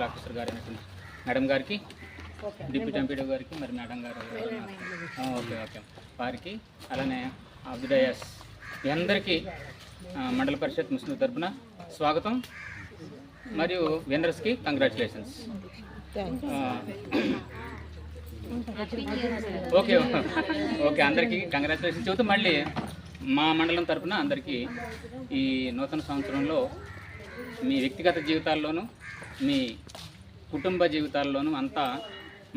Nodal officer గారు అయినటువంటి madam గారికి డిప్యూటీ ఎంపీడీ గారికి మరి మేడం గారు ఓకే ఓకే. వారికి అలానే అబ్దుడయాస్ మీ అందరికీ మండల పరిషత్ ముస్లిం తరపున స్వాగతం. మరియు విన్నర్స్కి కంగ్రాచులేషన్స్. ఓకే ఓకే అందరికీ కంగ్రాచులేషన్స్. చెబుతూ మళ్ళీ మా మండలం తరపున అందరికీ ఈ నూతన సంవత్సరంలో మీ వ్యక్తిగత జీవితాల్లోనూ మీ కుటుంబ జీవితాల్లోనూ అంతా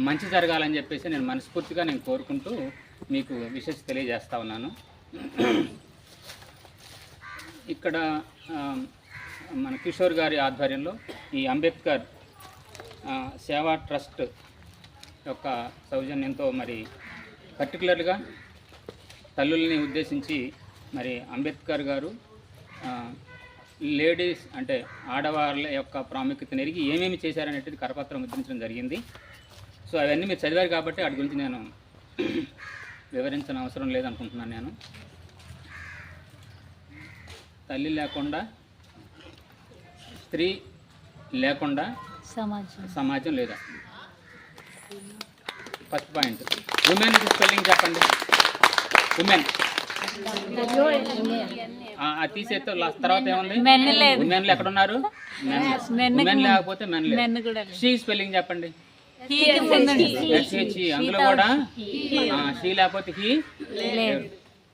మంచి జరగాలని చెప్పేసి నేను మనస్ఫూర్తిగా నేను కోరుకుంటూ మీకు విశేష తెలియజేస్తా ఉన్నాను. ఇక్కడ మన కిషోర్ గారి ఆధ్వర్యంలో ఈ అంబేద్కర్ సేవా ట్రస్ట్ యొక్క సౌజన్యంతో మరి పర్టికులర్గా తల్లుల్ని ఉద్దేశించి మరి అంబేద్కర్ గారు లేడీస్ అంటే ఆడవాళ్ళ యొక్క ప్రాముఖ్యతను ఎరిగి ఏమేమి చేశారనేది కరపత్రం ముద్రించడం జరిగింది. సో అవన్నీ మీరు చదివారు కాబట్టి వాటి గురించి నేను వివరించిన అవసరం లేదనుకుంటున్నాను నేను. తల్లి లేకుండా స్త్రీ లేకుండా సమాజం. సమాజం లేదా? First point. ఉమెన్ స్పెల్లింగ్ చెప్పండి. ఉమెన్ తీసేస్తే లాస్ట్ తర్వాత ఏముంది? మెన్ లేదు. ఉమెన్ ఎక్కడ ఉన్నారు మెన్ లేకపోతే మెన్ లేదు. మెన్ కూడా లేదు. షీ స్పెల్లింగ్ చెప్పండి. SH, అందులో కూడా? షీ లేకపోతే హీ? లేదు.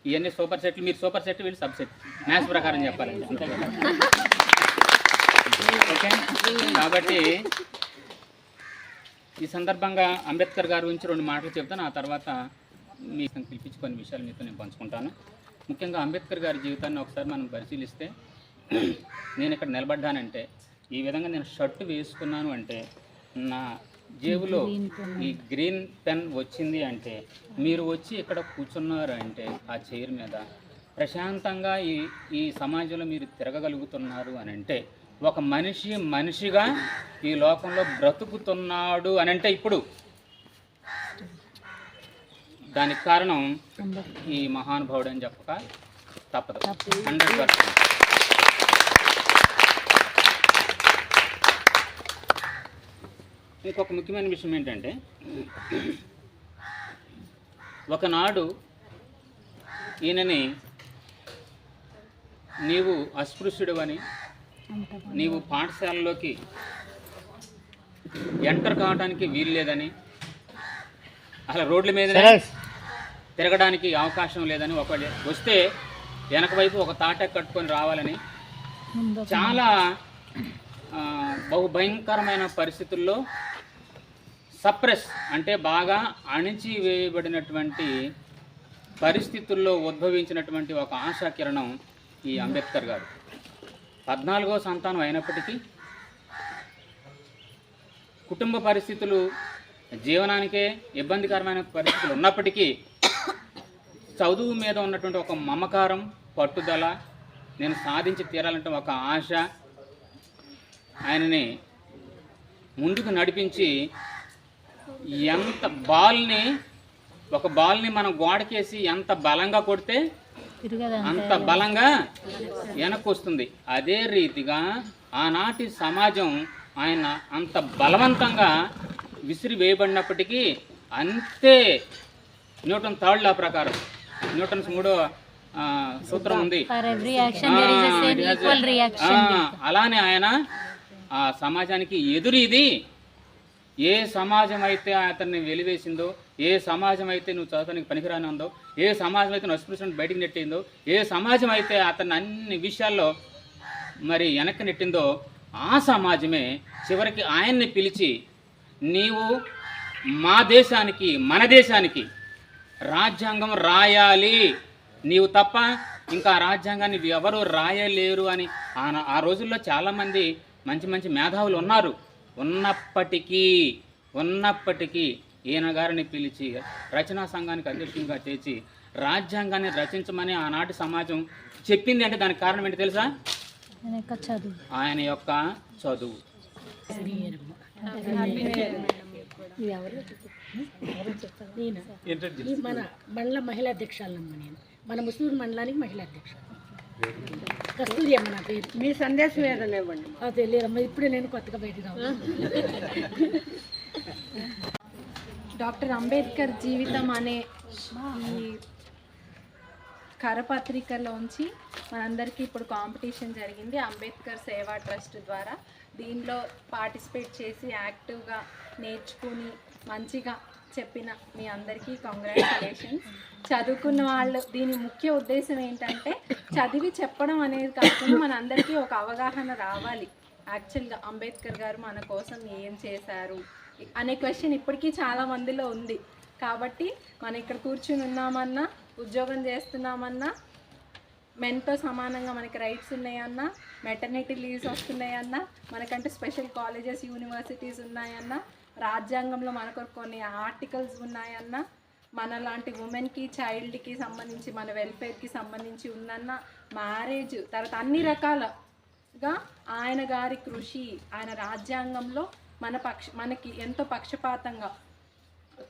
ఇవన్నీ సూపర్ సెట్లు. మీరు సూపర్ సెట్ వీళ్ళు సబ్ సెట్. మ్యాథ్స్ ప్రకారం చెప్పాలండి. ఓకే. కాబట్టి ఈ సందర్భంగా అంబేద్కర్ గారి గురించి రెండు మాటలు చెప్తాను. ఆ తర్వాత మీకు పిలిపించి కొన్ని విషయాలు మీతో నేను పంచుకుంటాను. ముఖ్యంగా అంబేద్కర్ గారి జీవితాన్ని ఒకసారి మనం పరిశీలిస్తే నేను ఇక్కడ నిలబడ్డానంటే ఈ విధంగా నేను షర్టు వేసుకున్నాను అంటే నా జేబులో ఈ గ్రీన్ పెన్ వచ్చింది అంటే మీరు వచ్చి ఇక్కడ కూర్చున్నారు అంటే ఆ చైర్ మీద ప్రశాంతంగా ఈ ఈ సమాజంలో మీరు తిరగగలుగుతున్నారు అని అంటే ఒక మనిషి మనిషిగా ఈ లోకంలో బ్రతుకుతున్నాడు అని అంటే ఇప్పుడు దానికి కారణం ఈ మహానుభావుడు అని చెప్పక తప్పదు. Hundred percent. ఇంకొక ముఖ్యమైన విషయం ఏంటంటే ఒకనాడు ఈయనని నీవు అస్పృశ్యుడవని నీవు పాఠశాలలోకి ఎంటర్ కావడానికి వీలు లేదని అసలు రోడ్ల మీద తిరగడానికి అవకాశం లేదని ఒక వస్తే వెనక వైపు ఒక తాట కట్టుకొని రావాలని చాలా బహు భయంకరమైన పరిస్థితుల్లో సప్రెస్ అంటే బాగా అణిచివేయబడినటువంటి పరిస్థితుల్లో ఉద్భవించినటువంటి ఒక ఆశాకిరణం ఈ అంబేద్కర్ గారు. పద్నాలుగో సంతానం అయినప్పటికీ కుటుంబ పరిస్థితులు జీవనానికే ఇబ్బందికరమైన పరిస్థితులు ఉన్నప్పటికీ చదువు మీద ఉన్నటువంటి ఒక మమకారం పట్టుదల నేను సాధించి తీరాలంటే ఒక ఆశ ఆయనని ముందుకు నడిపించి ఎంత బాల్ని ఒక బాల్ని మనం గోడకేసి ఎంత బలంగా కొడితే అంత బలంగా వెనక్కి వస్తుంది అదే రీతిగా ఆనాటి సమాజం ఆయన అంత బలవంతంగా విసిరి వేయబడినప్పటికీ అంతే న్యూటన్ థర్డ్ లా ప్రకారం. న్యూటన్స్ మూడో సూత్రం ఉంది. అలానే ఆయన ఆ సమాజానికి ఎదురు ఇది. ఏ సమాజం అయితే అతన్ని వెలివేసిందో ఏ సమాజం అయితే నువ్వు చదవడానికి పనికిరాని ఉందో ఏ సమాజం అయితే నువ్వు అస్పృశ్యం బయటికి నెట్టిందో ఏ సమాజం అయితే అతన్ని అన్ని విషయాల్లో మరి వెనక్కి నెట్టిందో ఆ సమాజమే చివరికి ఆయన్ని పిలిచి నీవు మా దేశానికి మన దేశానికి రాజ్యాంగం రాయాలి. నీవు తప్ప ఇంకా రాజ్యాంగాన్ని ఎవరు రాయలేరు అని ఆ- ఆ రోజుల్లో చాలామంది మంచి మంచి మేధావులు ఉన్నారు. ఉన్నప్పటికీ ఉన్నప్పటికీ ఈయన గారిని పిలిచి రచనా సంఘానికి అధ్యక్షునిగా చేసి రాజ్యాంగాన్ని రచించమని ఆనాటి సమాజం చెప్పింది అంటే దానికి కారణం ఏంటి తెలుసా? ఆయన యొక్క చదువు. నేను? మన మండల మహిళా అధ్యక్షురాలమ్మ నేను. మన ముస్లిం మండలానికి మహిళా అధ్యక్షురాలు. కస్తూరి అమ్మ నా పేరు. మీ సందేశం ఏదైనా ఇవ్వండి అది తెలియదమ్మా ఇప్పుడే నేను కొత్తగా బయటికి రావాలి. డాక్టర్ అంబేద్కర్ జీవితం అనే ఈ కరపత్రికలోంచి మనందరికీ ఇప్పుడు కాంపిటీషన్ జరిగింది. అంబేద్కర్ సేవా ట్రస్ట్ ద్వారా దీనిలో పార్టిసిపేట్ చేసి యాక్టివ్గా నేర్చుకుని మంచిగా చెప్పిన మీ అందరికీ కంగ్రాచులేషన్స్. చదువుకున్న వాళ్ళు దీని ముఖ్య ఉద్దేశం ఏంటంటే చదివి చెప్పడం అనేది కాకుండా మనందరికీ ఒక అవగాహన రావాలి. యాక్చువల్గా అంబేద్కర్ గారు మన కోసం ఏం చేశారు అనే క్వశ్చన్ ఇప్పటికీ చాలా మందిలో ఉంది. కాబట్టి మనం ఇక్కడ కూర్చుని ఉన్నామన్నా ఉద్యోగం చేస్తున్నామన్నా మెన్తో సమానంగా మనకి రైట్స్ ఉన్నాయన్నా మెటర్నిటీ లీవ్స్ వస్తున్నాయన్నా మనకంటే స్పెషల్ కాలేజెస్ యూనివర్సిటీస్ ఉన్నాయన్నా రాజ్యాంగంలో మనకు కొన్ని ఆర్టికల్స్ ఉన్నాయన్నా మన లాంటి ఉమెన్కి చైల్డ్కి సంబంధించి మన వెల్ఫేర్కి సంబంధించి ఉందన్న మ్యారేజ్ తర్వాత అన్ని రకాలుగా ఆయన గారి కృషి ఆయన రాజ్యాంగంలో మన పక్ష మనకి ఎంతో పక్షపాతంగా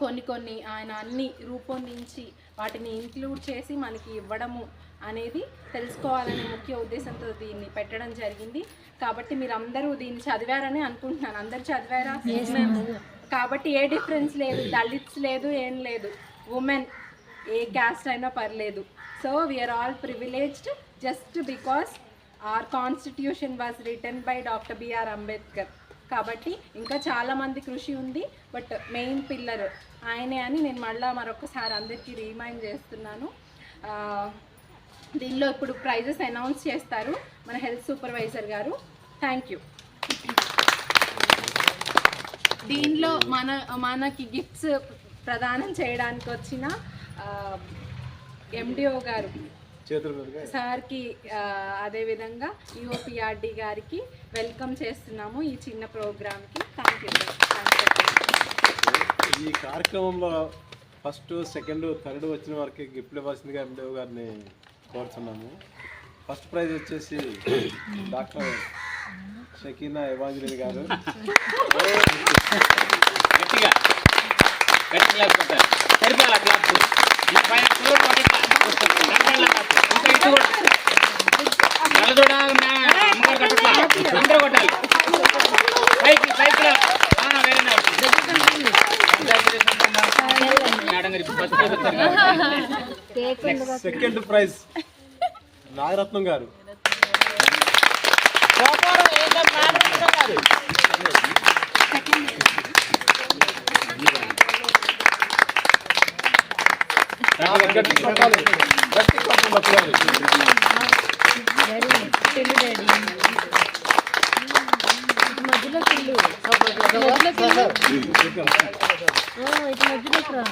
కొన్ని కొన్ని ఆయన అన్ని రూపొందించి వాటిని ఇంక్లూడ్ చేసి మనకి ఇవ్వడము అనేది తెలుసుకోవాలనే ముఖ్య ఉద్దేశంతో దీన్ని పెట్టడం జరిగింది. కాబట్టి మీరు అందరూ దీన్ని చదివారని అనుకుంటున్నాను. అందరు చదివారా? కాబట్టి ఏ డిఫరెన్స్ లేదు దళిత్స్ లేదు ఏం లేదు. ఉమెన్ ఏ క్యాస్ట్ అయినా పర్లేదు. So we are all privileged just because our constitution was written by doctor B R Ambedkar కాబట్టి ఇంకా చాలామంది కృషి ఉంది. బట్ మెయిన్ పిల్లర్ ఆయనే అని నేను మళ్ళీ మరొకసారి అందరికీ రీమైండ్ చేస్తున్నాను. దీనిలో ఇప్పుడు ప్రైజెస్ అనౌన్స్ చేస్తారు మన హెల్త్ సూపర్వైజర్ గారు. థ్యాంక్ యూ దీనిలో మన మనకి గిఫ్ట్స్ ప్రదానం చేయడానికి వచ్చిన ఎండిఓ గారు. సార్కి అదేవిధంగా యుఓపిఆర్డి గారికి వెల్కమ్ చేస్తున్నాము ఈ చిన్న ప్రోగ్రామ్కి. థ్యాంక్ యూ ఈ కార్యక్రమంలో ఫస్ట్ సెకండ్ థర్డ్ వచ్చిన వారికి గిఫ్ట్లు ఇవ్వాల్సిందిగా ఎండిఓ గారిని కోరుతున్నాము ఫస్ట్ ప్రైజ్ వచ్చేసి డాక్టర్ షకీనా ఎవాంజలి గారు. గట్టిగా. సరిపోయాలి క్లాస్? ఈ అమ్మగారు కట్టట్లా. అందరూ కొట్టాలి పైకి పైకి సెకండ్ ప్రైజ్ నాగరత్నం గారు మధ్యలో పిల్లు ఇటు మధ్యలోకి రా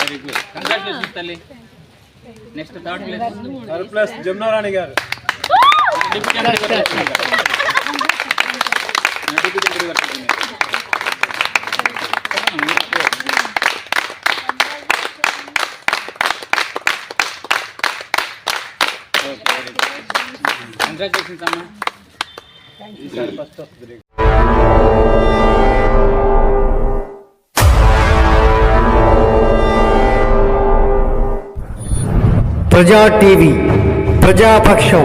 వెరీ గుడ్ తల్లి next third place third place Jamunarani గారు. కంగ్రాచులేషన్స్ అమ్మా ఈసారి ఫస్ట్ వస్తుంది ప్రజా టీవీ ప్రజాపక్షం